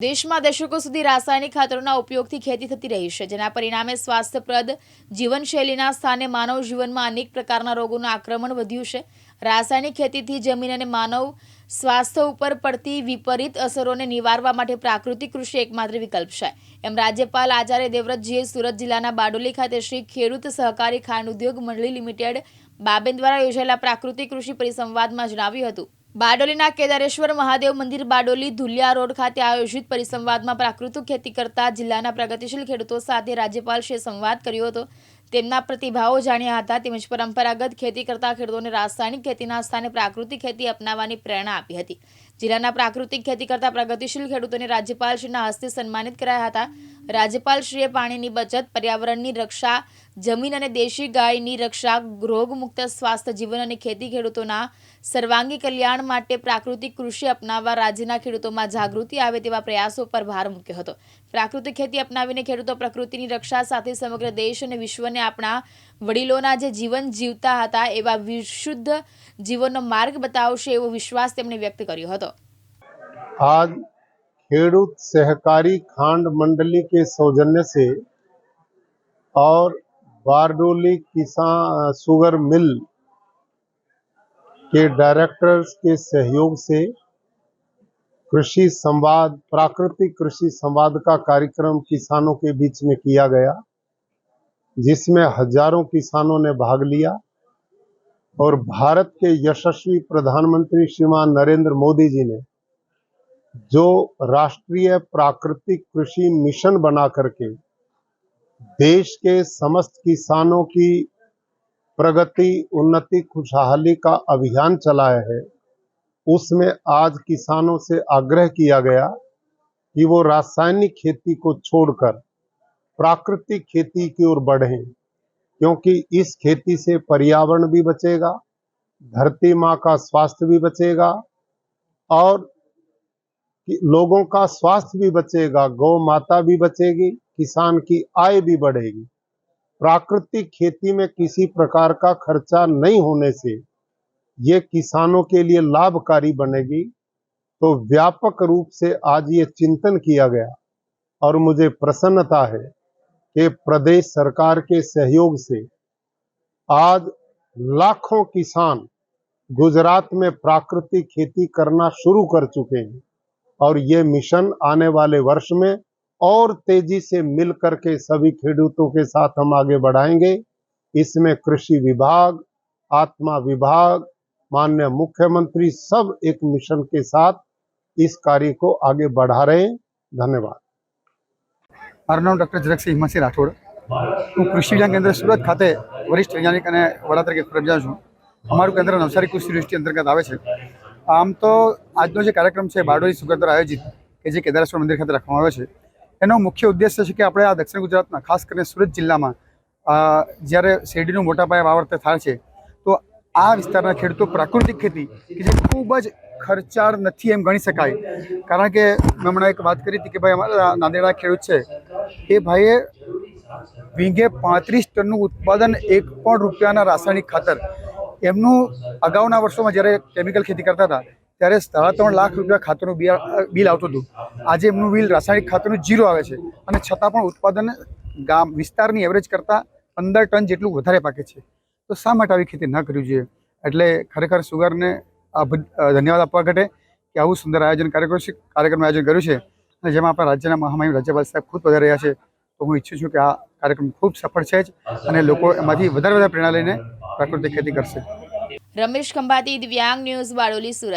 દેશમાં દશકો સુધી રાસાયણિક ખાતરોના ઉપયોગથી ખેતી થતી રહી છે, જેના પરિણામે સ્વાસ્થ્યપ્રદ જીવનશૈલીના સ્થાને માનવ જીવનમાં અનેક પ્રકારના રોગોનું આક્રમણ વધ્યું છે. રાસાયણિક ખેતીથી જમીન અને માનવ સ્વાસ્થ્ય ઉપર પડતી વિપરીત અસરોને નિવારવા માટે પ્રાકૃતિક કૃષિ એકમાત્ર વિકલ્પ છે. એમ રાજ્યપાલ આચાર્ય દેવવ્રતજીએ સુરત જિલ્લાના બારડોલી ખાતે શ્રી ખેડૂત સહકારી ખાંડ ઉદ્યોગ મંડળી લિમિટેડ બાબેન દ્વારા યોજાયેલા પ્રાકૃતિક કૃષિ પરિસંવાદમાં જણાવ્યું હતું. બારડોલીના કેદારેશ્વર મહાદેવ મંદિર બારડોલી ધુલિયા રોડ ખાતે આયોજિત પરિસંવાદમાં પ્રાકૃતિક ખેતી કરતા જિલ્લાના પ્રગતિશીલ ખેડૂતો સાથે રાજ્યપાલશ્રીએ સંવાદ કર્યો હતો. તેમના પ્રતિભાવો જાણ્યા હતા. તેમજ પરંપરાગત ખેતી કરતા ખેડૂતોને રાસાયણિક ખેતીના સ્થાને પ્રાકૃતિક ખેતી અપનાવવાની પ્રેરણા આપી હતી. જિલ્લાના પ્રાકૃતિક ખેતી કરતા પ્રગતિશીલ ખેડૂતોને રાજ્યપાલશ્રીના હસ્તે સન્માનિત કરાયા હતા. રાજ્યપાલશ્રીએ પાણીની બચત, પર્યાવરણની રક્ષા, જમીન અને દેશી ગાયની રક્ષા, રોગમુક્ત સ્વાસ્થ્ય, જીવન અને ખેતી ખેડૂતોના સર્વાંગી કલ્યાણ માટે પ્રાકૃતિક કૃષિ અપનાવવા રાજ્યના ખેડૂતોમાં જાગૃતિ આવે તેવા પ્રયાસો પર ભાર મૂક્યો હતો. પ્રાકૃતિક ખેતી અપનાવીને ખેડૂતો પ્રકૃતિની રક્ષા સાથે સમગ્ર દેશ અને વિશ્વને આપણા વડીલોના જે જીવન જીવતા હતા એવા વિશુદ્ધ જીવનનો માર્ગ બતાવશે એવો વિશ્વાસ તેમણે વ્યક્ત કર્યો હતો. आज खेडूत सहकारी खांड मंडली के सौजन्य से और बारडोली किसान शुगर मिल के डायरेक्टर्स के सहयोग से कृषि संवाद, प्राकृतिक कृषि संवाद का कार्यक्रम किसानों के बीच में किया गया, जिसमें हज़ारों किसानों ने भाग लिया और भारत के यशस्वी प्रधानमंत्री श्रीमान नरेंद्र मोदी जी ने जो राष्ट्रीय प्राकृतिक कृषि मिशन बना करके देश के समस्त किसानों की प्रगति, उन्नति, खुशहाली का अभियान चलाया है, उसमें आज किसानों से आग्रह किया गया कि वो रासायनिक खेती को छोड़कर प्राकृतिक खेती की ओर बढ़ें, क्योंकि इस खेती से पर्यावरण भी बचेगा, धरती माँ का स्वास्थ्य भी बचेगा और लोगों का स्वास्थ्य भी बचेगा, गौ माता भी बचेगी, किसान की आय भी बढ़ेगी। प्राकृतिक खेती में किसी प्रकार का खर्चा नहीं होने से ये किसानों के लिए लाभकारी बनेगी। तो व्यापक रूप से आज ये चिंतन किया गया और मुझे प्रसन्नता है कि प्रदेश सरकार के सहयोग से आज लाखों किसान गुजरात में प्राकृतिक खेती करना शुरू कर चुके हैं। और ये मिशन आने वाले वर्ष में और तेजी से मिल करके सभी खेडूतों के साथ हम आगे बढ़ाएंगे इसमें कृषि विभाग आत्मा विभाग माननीय मुख्यमंत्री सब एक मिशन के साथ इस कार्य को आगे बढ़ा रहे हैं धन्यवाद મારું નામ ડૉક્ટર ઝરકસિંહ હિમસિંહ રાઠોડ હું કૃષિ વિજ્ઞાન કેન્દ્ર સુરત ખાતે વરિષ્ઠ વૈજ્ઞાનિક અને વડા તરીકે ફરજ બજાવું છું અમારું કેન્દ્ર નવસારી કૃષિ યુનિવર્સિટી અંતર્ગત આવે છે આમ તો આજનો જે કાર્યક્રમ છે, બારડોલી સુગર આયોજિત, કે જે કેદારેશ્વર મંદિર ખાતે રાખવામાં આવ્યો છે, એનો મુખ્ય ઉદ્દેશ્ય છે કે આપણે આ દક્ષિણ ગુજરાતના, ખાસ કરીને સુરત જિલ્લામાં જ્યારે શેરડીનું મોટા પાયે વાવર્તન થાય છે, તો આ વિસ્તારના ખેડૂતો પ્રાકૃતિક ખેતી, કે જે ખૂબ જ ખર્ચાળ નથી એમ ગણી શકાય. કારણ કે મેં હમણાં એક વાત કરી હતી કે ભાઈ અમારા નાંદેડા ખેડૂત છે, એ ભાઈએ વીઘે પાંત્રીસ ટનનું ઉત્પાદન એક પણ રૂપિયાના રાસાયણિક ખાતર એમનું અગાઉના વર્ષોમાં જ્યારે કેમિકલ ખેતી કરતા હતા, ત્યારે સાડા ત્રણ લાખ રૂપિયા ખાતરનું બિલ આવતું હતું. આજે એમનું બિલ રાસાયણિક ખાતરનું જીરો આવે છે અને છતાં પણ ઉત્પાદન ગામ વિસ્તારની એવરેજ કરતાં પંદર ટન જેટલું વધારે પાકે છે. તો શા માટે આવી ખેતી ન કરવી જોઈએ? એટલે ખરેખર સુગરને ધન્યવાદ આપવા ઘટે કે આવું સુંદર આયોજન કાર્યક્રમ છે, કાર્યક્રમનું આયોજન કર્યું છે. અને જેમાં આપણા રાજ્યના મહામહિમ રાજ્યપાલ સાહેબ ખુદ વધારે રહ્યા છે. તો હું ઈચ્છું છું કે આ કાર્યક્રમ ખૂબ સફળ છે જ અને લોકો એમાંથી વધારે વધારે પ્રેરણા લઈને પ્રાકૃતિક ખેતી કરશે. રમેશ ખંભાતી દિવ્યાંગ ન્યૂઝ બારડોલી સુરત.